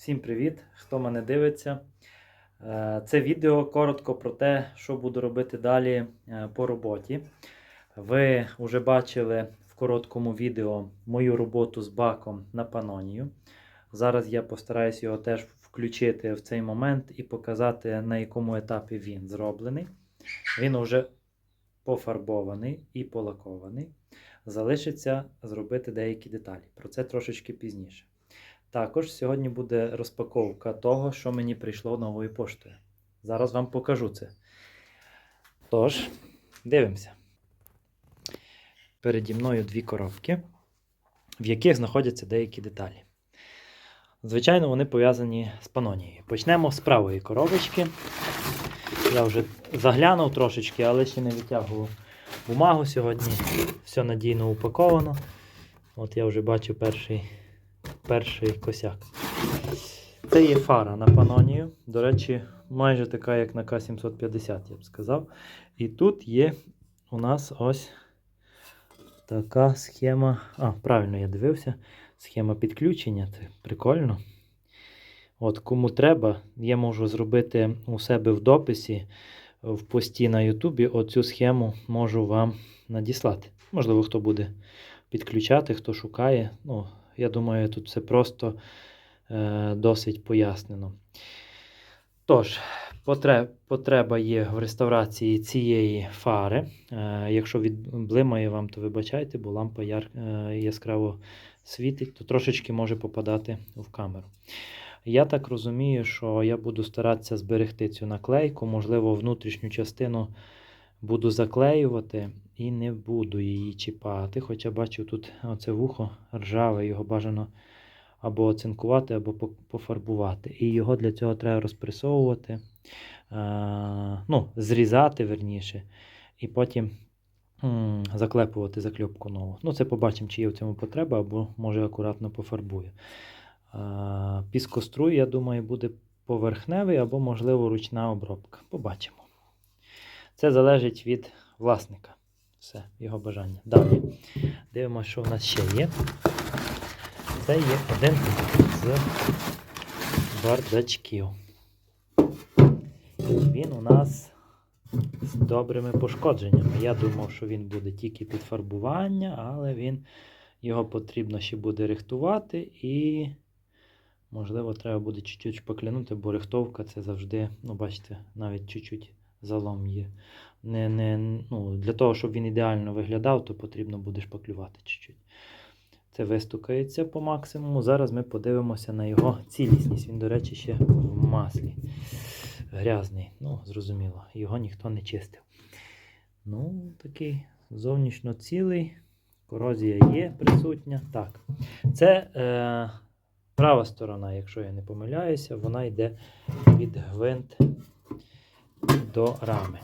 Всім привіт, хто мене дивиться. Е, Це відео коротко про те, що буду робити далі е, по роботі. Ви вже бачили в короткому відео мою роботу з баком на панонію. Зараз я постараюсь його теж включити в цей момент і показати, на якому етапі він зроблений. Він вже пофарбований і полакований. Залишиться зробити деякі деталі. Про це трошечки пізніше. Також сьогодні буде розпаковка того, що мені прийшло новою поштою. Зараз вам покажу це. Тож, дивимося. Переді мною дві коробки, в яких знаходяться деякі деталі. Звичайно, вони пов'язані з панонією. Почнемо з правої коробочки. Я вже заглянув трошечки, але ще не витягував бумагу сьогодні. Все надійно упаковано. От я вже бачу перший перший косяк. Це є фара на панонію. До речі, майже така, як на К750, я б сказав. І тут є у нас ось така схема. А, правильно я дивився. Схема підключення. Це прикольно. От, Кому треба, я можу зробити у себе в дописі в пості на Ютубі. Оцю схему можу вам надіслати. Можливо, хто буде підключати, хто шукає. Ну, я думаю, тут все просто е, досить пояснено. Тож, потреб, потреба є в реставрації цієї фари. Е, якщо відблимає вам, то вибачайте, бо лампа яр, е, яскраво світить, то трошечки може попадати в камеру. Я так розумію, що я буду старатися зберегти цю наклейку, можливо, внутрішню частину буду заклеювати і не буду її чіпати. Хоча бачу, тут оце вухо ржаве, його бажано або оцинкувати, або пофарбувати. І його для цього треба розпресовувати, ну, зрізати верніше, і потім заклепувати закльопку нову. Ну, це побачимо, чи є в цьому потреба, або може акуратно пофарбую. Піскоструй, я думаю, буде поверхневий або, можливо, ручна обробка. Побачимо. Це залежить від власника. Все, його бажання. Далі. Дивимося, що в нас ще є. Це є один з бардачків. Він у нас з добрими пошкодженнями. Я думав, що він буде тільки під фарбування, але він його потрібно ще буде рихтувати і, можливо, треба буде чуть-чуть шпаклянути, бо рихтовка це завжди, ну, бачите, навіть чуть-чуть залом є. Не, не, ну, Для того, щоб він ідеально виглядав, то потрібно буде шпаклювати чуть-чуть. Це вистукається по максимуму. Зараз ми подивимося на його цілісність. Він, до речі, ще в маслі. Грязний. Ну, зрозуміло, його ніхто не чистив. Ну, такий зовнішньо цілий. Корозія є присутня. Так. Це е, права сторона, якщо я не помиляюся, вона йде від гвинт до рами.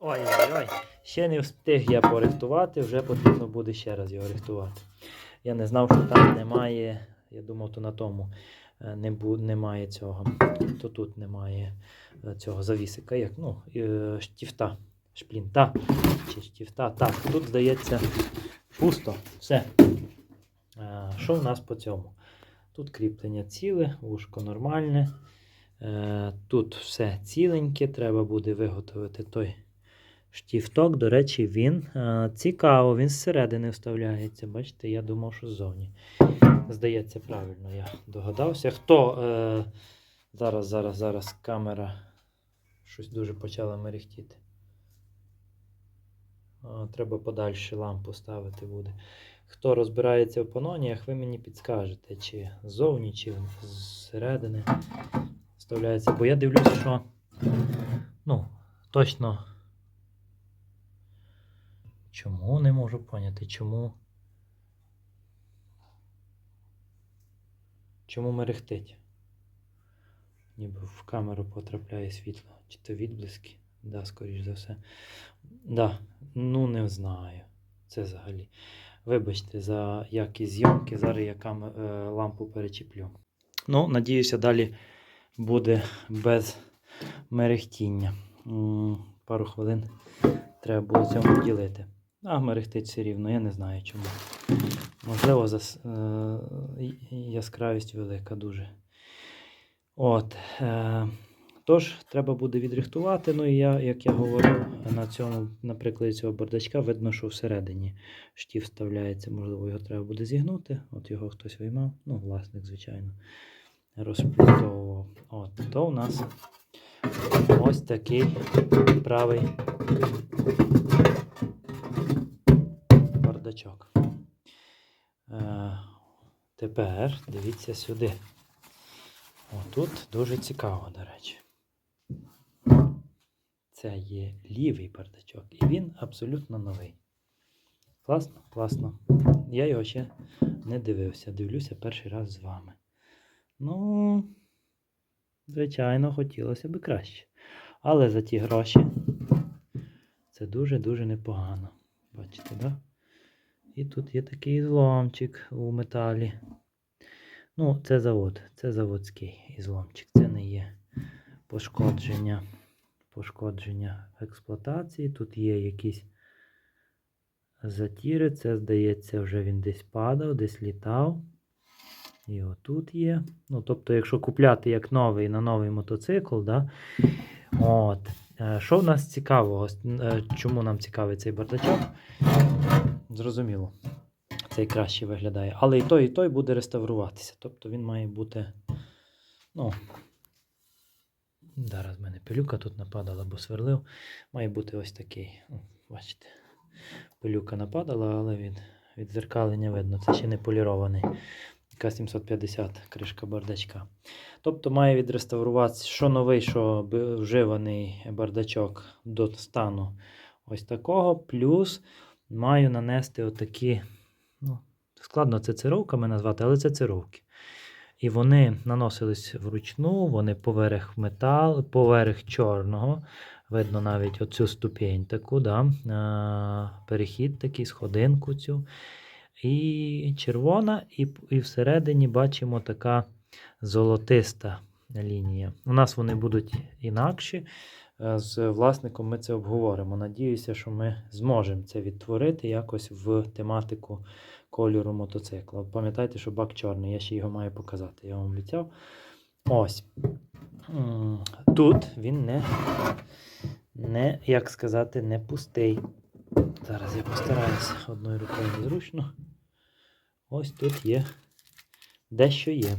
Ой-ой-ой, ще не встиг я порихтувати, вже потрібно буде ще раз його рихтувати. Я не знав, що там немає. Я думав, то на тому е, не бу, немає цього. То тут немає е, цього завісика. Як, ну, е, штіфта, шплінта чи штіфта. Так, тут здається пусто. Все. Що в нас по цьому? Тут кріплення ціле, вушко нормальне. Тут все ціленьке, треба буде виготовити той штіфток. До речі, він цікаво, він зсередини вставляється. Бачите, я думав, що ззовні. Здається, правильно, я догадався. Хто е, зараз, зараз, зараз камера щось дуже почала мерехтіти. Треба подальше лампу ставити буде. Хто розбирається в паноніях, ви мені підскажете, чи ззовні, чи зсередини вставляється. Бо я дивлюся, що ну, точно чому не можу поняти, чому. Чому мерехтить? Ніби в камеру потрапляє світло. Чи то відблиски? Да, скоріш за все. Да, ну не знаю. Це взагалі. Вибачте, за якість зйомки. Зараз я кам... е, лампу перечіплю. Ну, надіюся, далі буде без мерехтіння. Пару хвилин треба було цьому ділити. А мерехтить все рівно, я не знаю чому. Можливо, зас... е, яскравість велика дуже. От. Е... Тож, треба буде відрихтувати. Ну і я, як я говорив, на цьому, на цього бардачка видно, що всередині штів вставляється, можливо, його треба буде зігнути. От його хтось виймав, ну, власник, звичайно, розплюстовував. От, то у нас ось такий правий бардачок. Е, тепер дивіться сюди. Отут дуже цікаво, до речі. Це є лівий бардачок, і він абсолютно новий. Класно, класно. Я його ще не дивився. Дивлюся перший раз з вами. Ну, звичайно, хотілося б краще. Але за ті гроші це дуже-дуже непогано. Бачите, так? Да? І тут є такий зломчик у металі. Ну, це завод, це заводський ізломчик. Це не є пошкодження, пошкодження експлуатації. Тут є якісь затіри. Це, здається, вже він десь падав, десь літав. І отут є. Ну, тобто, якщо купляти як новий на новий мотоцикл, да, от, е, що в нас цікавого? Е, Чому нам цікавий цей бардачок? Зрозуміло цей краще виглядає. Але і той, і той буде реставруватися. Тобто він має бути. Ну, зараз в мене пилюка тут нападала, бо сверлив. Має бути ось такий. О, Бачите, пилюка нападала, але від, від зеркалення видно. Це ще не полірований. К-750 кришка бардачка. Тобто має відреставруватися що новий, що вживаний бардачок до стану ось такого. Плюс маю нанести отакі ну, складно це цировками назвати, але це цировки. І вони наносились вручну, вони поверх метал, поверх чорного. Видно навіть оцю ступінь таку, да, перехід такий, сходинку цю. І червона, і, і всередині бачимо така золотиста лінія. У нас вони будуть інакші. Е, З власником ми це обговоримо. Надіюся, що ми зможемо це відтворити якось в тематику кольору мотоцикла. Пам'ятайте, що бак чорний, я ще його маю показати, я вам обіцяв. Ось. Тут він не, не, як сказати, не пустий. Зараз я постараюся одною рукою незручно. Ось тут є дещо є.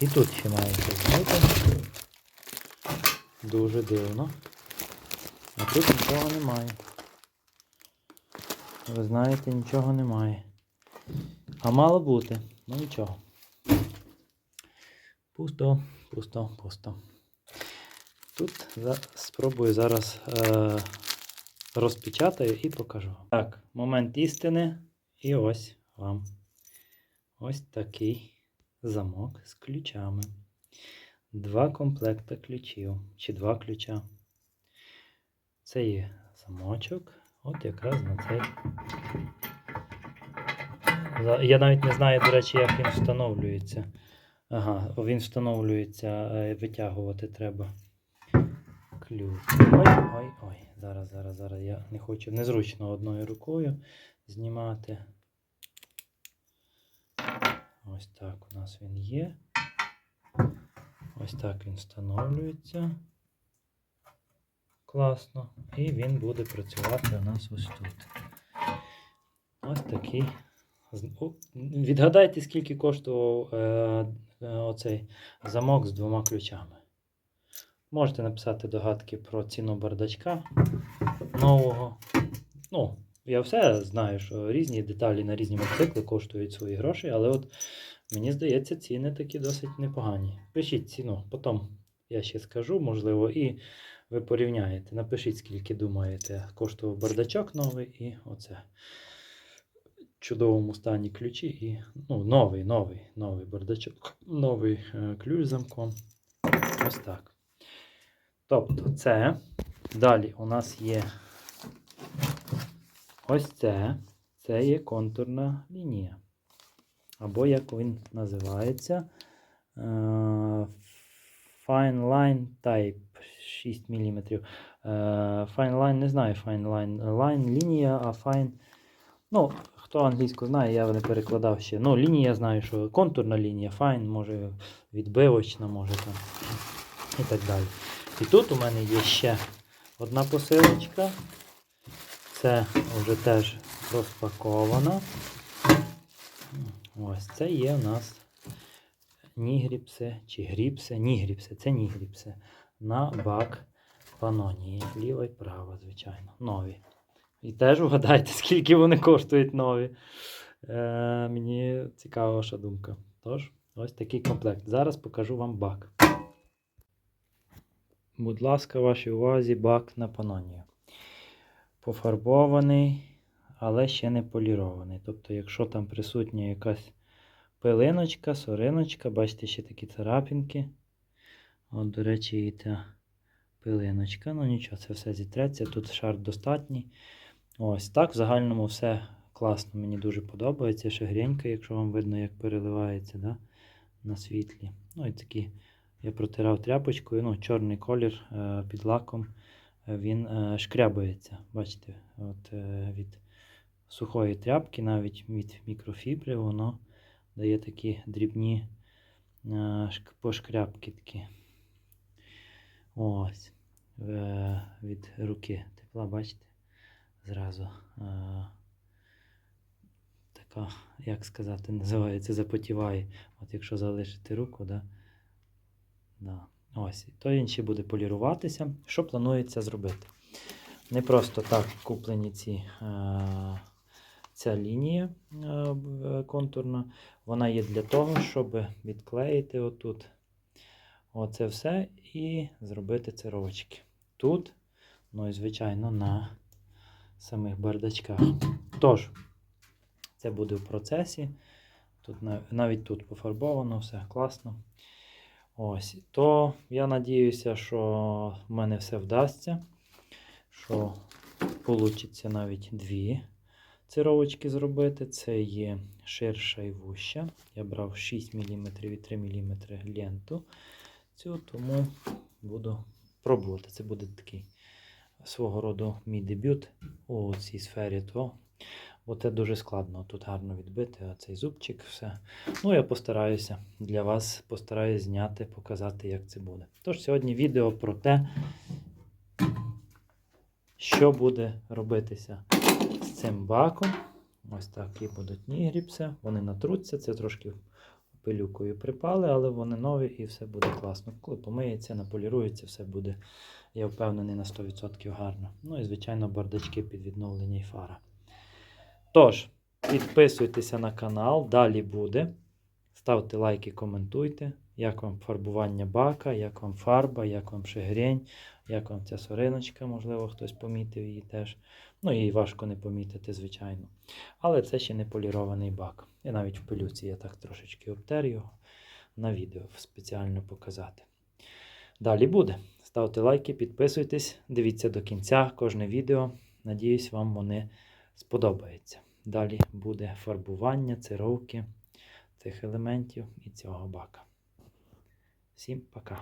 І тут ще мається знаєте. Дуже дивно. А тут нічого немає. Ви знаєте, нічого немає. А мало бути. Ну нічого. Пусто, пусто, пусто. Тут спробую зараз е... розпечатаю і покажу. Так, момент істини. І ось вам. Ось такий замок з ключами. Два комплекти ключів. Чи два ключа. Це є замочок. От якраз на цей. Я навіть не знаю, до речі, як він встановлюється. Ага, він встановлюється, е, витягувати треба. Ключ. Ой, ой, ой. Зараз, зараз, зараз. Я не хочу незручно одною рукою знімати. Ось так у нас він є. Ось так він встановлюється. Класно. І він буде працювати у нас ось тут. Ось такий. Відгадайте, скільки коштував е, е, оцей замок з двома ключами. Можете написати догадки про ціну бардачка нового. Ну, я все знаю, що різні деталі на різні мотоцикли коштують свої гроші, але от мені здається, ціни такі досить непогані. Пишіть ціну, потім я ще скажу, можливо, і ви порівняєте. Напишіть, скільки думаєте, коштував бардачок новий і оце. В чудовому стані ключі і ну, новий, новий, новий бардачок, новий е, ключ замком. Ось так. Тобто це. Далі у нас є ось це. Це є контурна лінія. Або як він називається. е, Fine Line Type 6 мм. Е, Fine Line, не знаю, Fine Line. Line лінія, а Fine. Ну, хто англійську знає, я не перекладав ще. Ну, лінія знаю, що контурна лінія, файн, може відбивочна, може там і так далі. І тут у мене є ще одна посилочка. Це вже теж розпакована. Ось це є у нас нігріпси чи гріпси. Нігріпси, це нігріпси. На бак панонії. Ліва і права, звичайно. Нові. І теж вгадайте, скільки вони коштують нові. Е, мені цікава ваша думка. Тож, ось такий комплект. Зараз покажу вам бак. Будь ласка, вашій увазі бак на панонію. Пофарбований, але ще не полірований. Тобто, якщо там присутня якась пилиночка, сориночка, бачите, ще такі царапінки. От, до речі, і та пилиночка. Ну нічого, це все зітреться. Тут шар достатній. Ось так. В загальному все класно. Мені дуже подобається. Ще грінька, якщо вам видно, як переливається да? на світлі. Ну і такі. Я протирав тряпочкою, ну, чорний колір е, під лаком, він е, шкрябається. Бачите, от, е, від сухої тряпки, навіть від мікрофібри, воно дає такі дрібні е, пошкрябки такі. Ось. Від руки тепла, бачите? Зразу. Така, як сказати, називається, запотіває. От якщо залишити руку, да, Да. Ось, то ще буде поліруватися. Що планується зробити? Не просто так куплені ці, е, ця лінія е, контурна. Вона є для того, щоб відклеїти отут оце все і зробити цировочки. Тут, ну і звичайно, на самих бардачках. Тож, це буде в процесі. Тут навіть тут пофарбовано, все класно. Ось, то я надіюся, що в мене все вдасться. Що вийде навіть дві цировочки зробити. Це є ширша і вуща. Я брав 6 мм і 3 мм ленту. Цю, тому буду пробувати. Це буде такий свого роду мій дебют у цій сфері. То Бо це дуже складно тут гарно відбити, а цей зубчик, все. Ну, я постараюся для вас постараюсь зняти, показати, як це буде. Тож сьогодні відео про те, що буде робитися з цим баком. Ось такі будуть нігріпси. Вони натруться, це трошки пилюкою припали, але вони нові і все буде класно. Коли помиється, наполірується, все буде, я впевнений, на 100% гарно. Ну і, звичайно, бардачки під відновлення і фара. Тож, підписуйтеся на канал, далі буде. Ставте лайки, коментуйте, як вам фарбування бака, як вам фарба, як вам шегрень, як вам ця сориночка, можливо, хтось помітив її теж. Ну, її важко не помітити, звичайно. Але це ще не полірований бак. І навіть в пилюці я так трошечки обтер його на відео спеціально показати. Далі буде. Ставте лайки, підписуйтесь, дивіться до кінця кожне відео. Надіюсь, вам вони сподобається. Далі буде фарбування, цировки цих елементів і цього бака. Всім пока!